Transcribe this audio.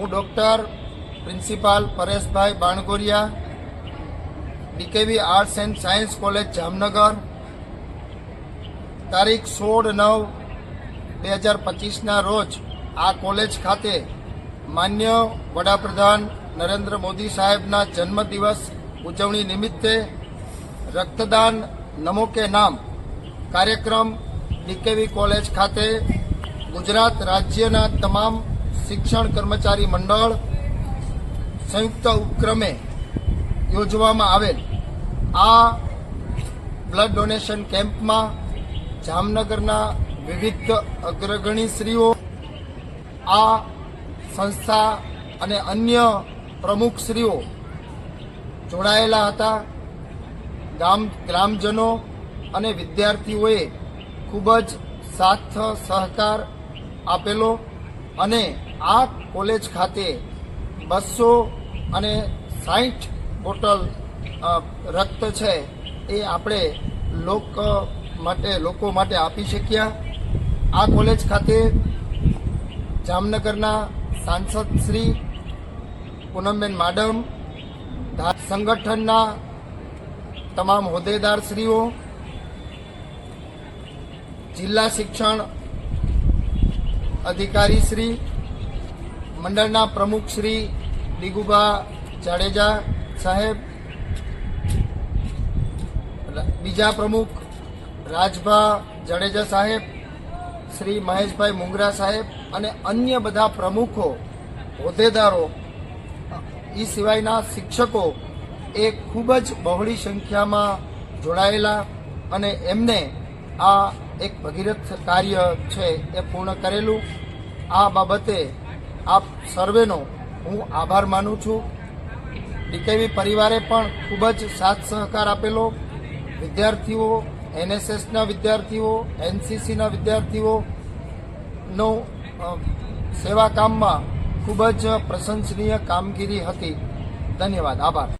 હું doctor principal Pareshbhai Bangoria, DKV arts and science college Jamnagar, તારીખ સોળ નવ બે હજાર પચીસના રોજ આ કોલેજ ખાતે માન્ય વડાપ્રધાન નરેન્દ્ર મોદી સાહેબના જન્મદિવસ ઉજવણી નિમિત્તે રક્તદાન નમો કે નામ કાર્યક્રમ ડીકેવી કોલેજ ખાતે ગુજરાત રાજ્યના તમામ શિક્ષણ કર્મચારી મંડળ સંયુક્ત ઉપક્રમે યોજવામાં આવેલ આ બ્લડ ડોનેશન કેમ્પમાં જામનગરના વિવિધ અગ્રગણીશ્રીઓ, આ સંસ્થા અને અન્ય પ્રમુખશ્રીઓ જોડાયેલા હતા. ગામ ગ્રામજનો અને વિદ્યાર્થીઓએ ખૂબ જ સાથ સહકાર આપેલો અને આ કોલેજ ખાતે બસો અને સાઠ બોટલ રક્ત છે એ આપણે લોક, માટે, લોકો માટે આપી શક્યા. આ કોલેજ ખાતે જામનગરના સાંસદ શ્રી પૂનમબેન માડમ સંગઠનના તમામ હોદ્દેદારશ્રીઓ જિલ્લા શિક્ષણ અધિકારી શ્રી, મંડળના પ્રમુખ શ્રી દિગુભા જાડેજા સાહેબ બીજા પ્રમુખ રાજભા જાડેજા સાહેબ, શ્રી મહેશભાઈ મુંગરા સાહેબ અને અન્ય બધા પ્રમુખો, હોદ્દેદારો એ સિવાયના શિક્ષકો એ ખૂબ જ બહોળી સંખ્યામાં જોડાયેલા અને એમને આ એક ભગીરથ કાર્ય છે એ પૂર્ણ કરેલું. આ બાબતે આપ સર્વેનો હું આભાર માનું છું. ડીકેવી પરિવારે પણ ખૂબ જ સાથ સહકાર આપેલો. વિદ્યાર્થીઓ, એનએસએસના વિદ્યાર્થીઓ, એનસીસીના વિદ્યાર્થીઓનો સેવા કામમાં ખૂબ જ પ્રશંસનીય કામગીરી હતી. ધન્યવાદ. આભાર.